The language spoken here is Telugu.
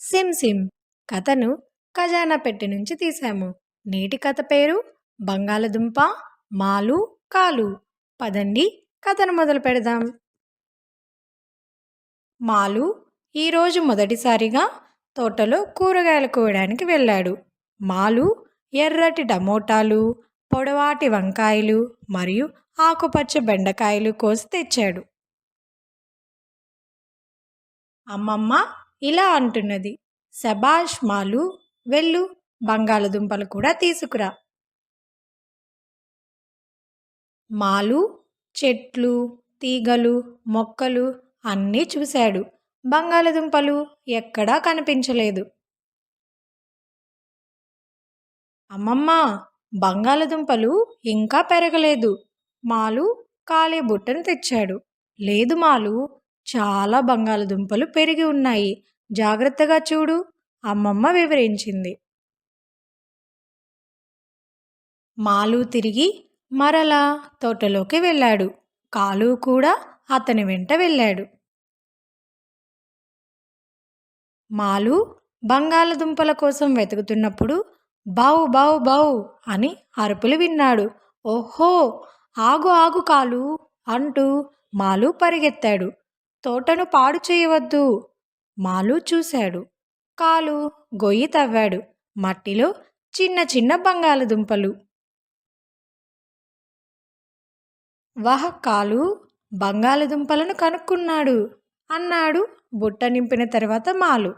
SIM SIM. కథను ఖజానా పెట్టి నుంచి తీశాము. నేటి కథ పేరు బంగాళదుంప మాలు కాలు. పదండి కథను మొదలు పెడదాం. మాలు ఈరోజు మొదటిసారిగా తోటలో కూరగాయలు కోయడానికి వెళ్ళాడు. మాలు ఎర్రటి టమోటాలు పొడవాటి వంకాయలు మరియు ఆకుపచ్చ బెండకాయలు కోసి తెచ్చాడు. అమ్మమ్మ ఇలా అంటున్నది. శబాష్ మాలు వెళ్ళు బంగాళదుంపలు కూడా తీసుకురా. మాలు చెట్లు తీగలు మొక్కలు అన్నీ చూశాడు. బంగాళదుంపలు ఎక్కడా కనిపించలేదు. అమ్మమ్మ బంగాళదుంపలు ఇంకా పెరగలేదు. మాలు కాలే బుట్టను తెచ్చాడు. లేదు మాలు చాలా బంగాళదుంపలు పెరిగి ఉన్నాయి. జాగ్రత్తగా చూడు అమ్మమ్మ వివరించింది. మాలు తిరిగి మరలా తోటలోకి వెళ్ళాడు. కాలు కూడా అతని వెంట వెళ్ళాడు. మాలు బంగాళదుంపల కోసం వెతుకుతున్నప్పుడు బావు బావు బావు అని అరుపులు విన్నాడు. ఓహో! ఆగు ఆగు కాలు అంటూ మాలు పరిగెత్తాడు. తోటను పాడు చేయవద్దు మాలు చూశాడు. కాలు గొయ్యి తవ్వాడు. మట్టిలో చిన్న చిన్న బంగాళదుంపలు. వహ! కాలు బంగాళదుంపలను కనుక్కున్నాడు. అన్నాడు బుట్ట నింపిన తర్వాత మాలు.